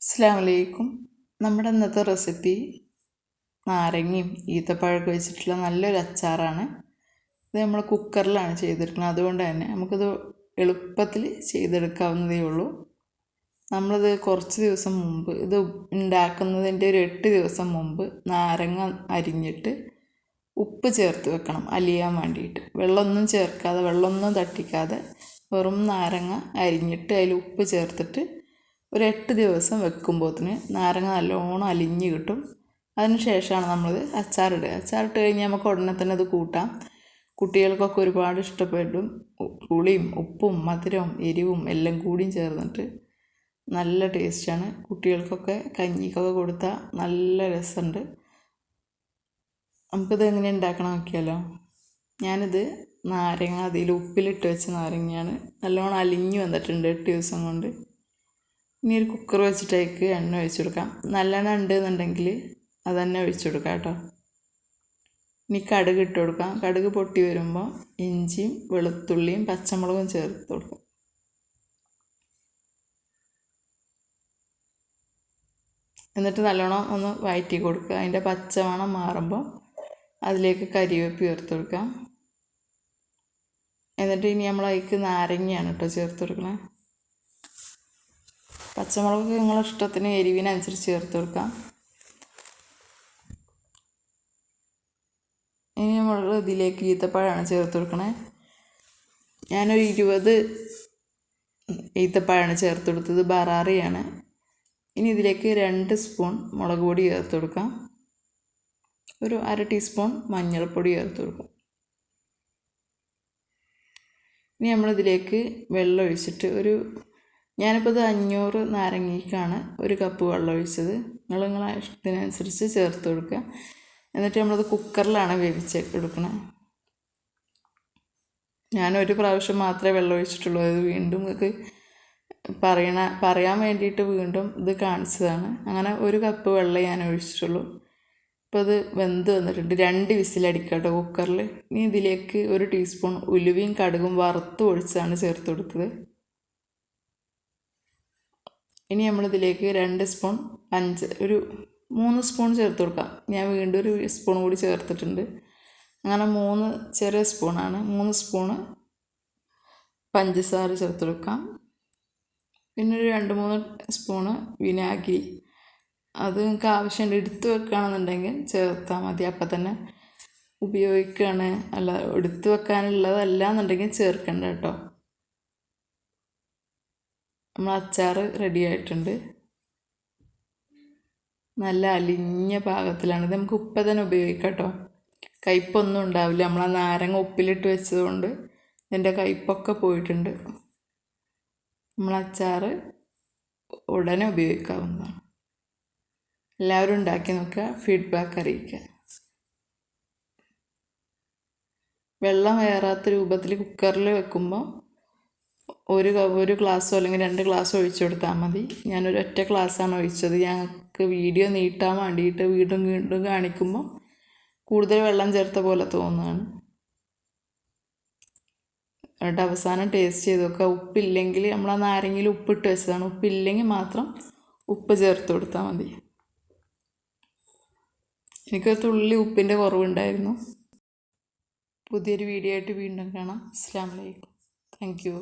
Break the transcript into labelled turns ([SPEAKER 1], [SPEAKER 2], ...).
[SPEAKER 1] അസ്സാമലൈക്കും നമ്മുടെ ഇന്നത്തെ റെസിപ്പി നാരങ്ങയും ഈത്തപ്പഴമൊക്കെ വെച്ചിട്ടുള്ള നല്ലൊരു അച്ചാറാണ്. ഇത് നമ്മൾ കുക്കറിലാണ് ചെയ്തെടുക്കുന്നത്. അതുകൊണ്ട് തന്നെ നമുക്കിത് എളുപ്പത്തിൽ ചെയ്തെടുക്കാവുന്നതേ ഉള്ളൂ. നമ്മളിത് കുറച്ച് ദിവസം മുമ്പ് ഇത് ഉണ്ടാക്കുന്നതിന്റെ ഒരു എട്ട് ദിവസം മുമ്പ് നാരങ്ങ അരിഞ്ഞിട്ട് ഉപ്പ് ചേർത്ത് വെക്കണം അലിയാൻ വേണ്ടിയിട്ട്. വെള്ളമൊന്നും ചേർക്കാതെ വെള്ളമൊന്നും തട്ടിക്കാതെ വെറും നാരങ്ങ അരിഞ്ഞിട്ട് അതിൽ ഉപ്പ് ചേർത്തിട്ട് ഒരു എട്ട് ദിവസം വെക്കുമ്പോത്തിന് നാരങ്ങ നല്ലോണം അലിഞ്ഞ് കിട്ടും. അതിന് ശേഷമാണ് നമ്മൾ അച്ചാറിടുക അച്ചാറിട്ട് കഴിഞ്ഞാൽ നമുക്ക് ഉടനെ തന്നെ അത് കൂട്ടാം. കുട്ടികൾക്കൊക്കെ ഒരുപാട് ഇഷ്ടപ്പെടും. പുളിയും ഉപ്പും മധുരവും എരിവും എല്ലാം കൂടിയും ചേർന്നിട്ട് നല്ല ടേസ്റ്റാണ്. കുട്ടികൾക്കൊക്കെ കഞ്ഞിക്കൊക്കെ കൊടുത്താൽ നല്ല രസമുണ്ട് നമുക്കിത് എങ്ങനെ ഉണ്ടാക്കണം നോക്കിയാലോ? ഞാനിത് നാരങ്ങ അതിൽ ഉപ്പിലിട്ട് വെച്ച നാരങ്ങയാണ് നല്ലോണം അലിഞ്ഞു വന്നിട്ടുണ്ട് എട്ട് ദിവസം കൊണ്ട്. ഇനി ഒരു കുക്കർ വെച്ചിട്ടേക്ക് എണ്ണ ഒഴിച്ചു കൊടുക്കാം. നല്ലെണ്ണ ഉണ്ട് എന്നുണ്ടെങ്കിൽ അത് തന്നെ ഒഴിച്ചു കൊടുക്കാം കേട്ടോ. ഇനി കടുക് ഇട്ട് കൊടുക്കാം. കടുക് പൊട്ടി വരുമ്പോൾ ഇഞ്ചിയും വെളുത്തുള്ളിയും പച്ചമുളകും ചേർത്ത് കൊടുക്കാം. എന്നിട്ട് നല്ലോണം ഒന്ന് വയറ്റി കൊടുക്കുക. അതിന്റെ പച്ചമണം മാറുമ്പോൾ അതിലേക്ക് കരിവേപ്പ് ചേർത്ത് കൊടുക്കാം. എന്നിട്ട് ഇനി നമ്മൾ അതിലേക്ക് നാരങ്ങയാണ് കേട്ടോ ചേർത്ത് കൊടുക്കണേ. പച്ചമുളക് നിങ്ങളുടെ ഇഷ്ടത്തിന് എരിവിനനുസരിച്ച് ചേർത്ത് കൊടുക്കാം. ഇനി നമ്മൾ ഇതിലേക്ക് ഈത്തപ്പഴമാണ് ചേർത്ത് കൊടുക്കണേ. ഞാനൊരു ഇരുപത് ഈത്തപ്പഴമാണ് ചേർത്ത് കൊടുത്തത് ബറാറിയാണ്. ഇനി ഇതിലേക്ക് രണ്ട് സ്പൂൺ മുളക് പൊടി ചേർത്ത് കൊടുക്കാം. ഒരു അര ടീസ്പൂൺ മഞ്ഞൾപ്പൊടി ചേർത്ത് കൊടുക്കാം. ഇനി നമ്മളിതിലേക്ക് വെള്ളം ഒഴിച്ചിട്ട് ഒരു ഞാനിപ്പോൾ ഇത് അഞ്ഞൂറ് നാരങ്ങയ്ക്കാണ് ഒരു കപ്പ് വെള്ളം ഒഴിച്ചത്. നിങ്ങൾ നിങ്ങളെ ഇഷ്ടത്തിനനുസരിച്ച് ചേർത്ത് കൊടുക്കുക. എന്നിട്ട് നമ്മളത് കുക്കറിലാണ് വേവിച്ച് എടുക്കണത് ഞാനൊരു പ്രാവശ്യം മാത്രമേ വെള്ളം ഒഴിച്ചിട്ടുള്ളൂ. അത് വീണ്ടും ഇത് പറയണ പറയാൻ വേണ്ടിയിട്ട് വീണ്ടും ഇത് കാണിച്ചതാണ്. അങ്ങനെ ഒരു കപ്പ് വെള്ളം ഞാൻ ഒഴിച്ചിട്ടുള്ളൂ. ഇപ്പോൾ അത് വെന്ത് വന്നിട്ടുണ്ട്. രണ്ട് വിസിലടിക്കട്ടോ കേട്ടോ കുക്കറിൽ ഇനി ഇതിലേക്ക് ഒരു ടീസ്പൂൺ ഉലുവയും കടുകും വറുത്ത് ഒഴിച്ചാണ് ചേർത്ത് കൊടുത്തത്. ഇനി നമ്മളിതിലേക്ക് രണ്ട് സ്പൂൺ പഞ്ച ഒരു മൂന്ന് സ്പൂൺ ചേർത്ത് കൊടുക്കാം. ഞാൻ വീണ്ടും ഒരു സ്പൂൺ കൂടി ചേർത്തിട്ടുണ്ട്. അങ്ങനെ മൂന്ന് ചെറിയ സ്പൂണാണ്. മൂന്ന് സ്പൂണ് പഞ്ചസാര ചേർത്ത് കൊടുക്കാം. പിന്നെ ഒരു രണ്ട് മൂന്ന് സ്പൂണ് വിനാഗിരി. അത് നിങ്ങൾക്ക് ആവശ്യമുണ്ട് എടുത്ത് വെക്കുകയാണെന്നുണ്ടെങ്കിൽ ചേർത്താൽ മതി. അപ്പം തന്നെ ഉപയോഗിക്കുകയാണ്. അല്ല എടുത്ത് വെക്കാനുള്ളതല്ല എന്നുണ്ടെങ്കിൽ ചേർക്കണ്ട കേട്ടോ. നമ്മൾ അച്ചാർ റെഡി ആയിട്ടുണ്ട്. നല്ല അലിഞ്ഞ പാകത്തിലാണ്. ഇത് നമുക്ക് ഉപ്പ തന്നെ ഉപയോഗിക്കാം കേട്ടോ കയ്പൊന്നും ഉണ്ടാവില്ല. നമ്മൾ ആ നാരങ്ങ ഉപ്പിലിട്ട് വെച്ചതുകൊണ്ട് ഇതിന്റെ കയ്പൊക്കെ പോയിട്ടുണ്ട്. നമ്മൾ അച്ചാർ ഉടനെ ഉപയോഗിക്കാവുന്നതാണ്. എല്ലാവരും ഉണ്ടാക്കി നോക്കുക. ഫീഡ്ബാക്ക് അറിയിക്കുക. വെള്ളം വേറാത്ത രൂപത്തിൽ കുക്കറിൽ വെക്കുമ്പോൾ ഒരു ഒരു ഗ്ലാസ്സോ അല്ലെങ്കിൽ രണ്ട് ഗ്ലാസ്സോ ഒഴിച്ചു കൊടുത്താൽ മതി. ഞാനൊരു ഒറ്റ ഗ്ലാസ്സാണ് ഒഴിച്ചത്. ഞങ്ങൾക്ക് വീഡിയോ നീട്ടാൻ വേണ്ടിയിട്ട് വീണ്ടും വീണ്ടും കാണിക്കുമ്പോൾ കൂടുതൽ വെള്ളം ചേർത്ത പോലെ തോന്നുകയാണ്. എന്നിട്ട് അവസാനം ടേസ്റ്റ് ചെയ്ത്. നോക്കുക ഉപ്പില്ലെങ്കിൽ നമ്മൾ ആ നാരങ്ങയിൽ ഉപ്പിട്ട് വെച്ചതാണ്. ഉപ്പില്ലെങ്കിൽ മാത്രം ഉപ്പ് ചേർത്ത് കൊടുത്താൽ മതി. എനിക്ക് തുള്ളി ഉപ്പിന്റെ കുറവുണ്ടായിരുന്നു. പുതിയൊരു വീഡിയോ ആയിട്ട് വീണ്ടും കാണാം. അസ്സാം വലൈക്കും താങ്ക് യു